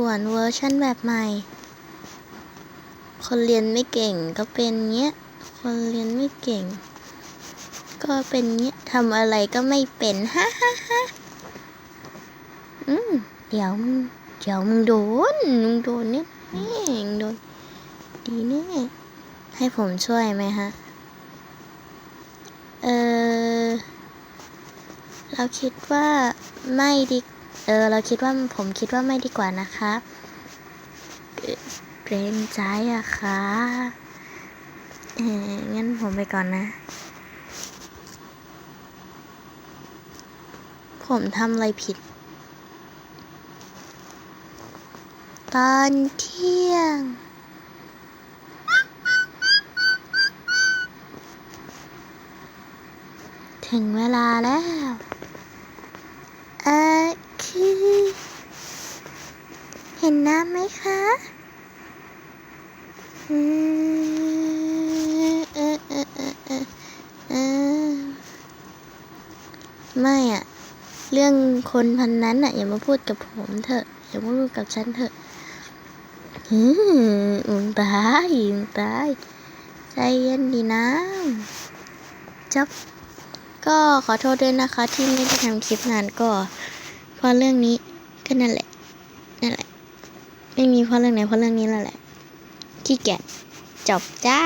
ป่วนเวอร์ชั่นแบบใหม่ คนเรียนไม่เก่งก็เป็นเงี้ย คนเรียนไม่เก่ง ก็เป็นเงี้ยทำอะไรก็ไม่เป็นฮ่าฮ่าฮ่าอืมเดี๋ยวมึงเดี๋ยวมึงโดนมึงโดนเนี่ยแม่งโดนดีแน่ให้ผมช่วยไหมฮะ เออเราคิดว่าไม่ดี เออ เราคิดว่าผมคิดว่าไม่ดีกว่านะคะเกรงใจอะค่ะเอองั้นผมไปก่อนนะ ผมทำอะไรผิด ตอนเที่ยงถึงเวลาแล้ว เออคือ เห็นน้ำไหมคะอืมเออเออเออเออเออไม่อะเรื่องคนพันนั้นอะอย่ามาพูดกับผมเถอะ อย่ามาพูดกับฉันเถอะอืมึงตายมึงตายใจเย็นดีนะจับก็ขอโทษด้วยนะคะที่ไม่ได้ทำคลิปนานก็เพราะเรื่องนี้ก็นั่นแหละ ไม่มีเพราะเรื่องไหนเพราะเรื่องนี้แล้วแหละขี้เกียจจบจ้า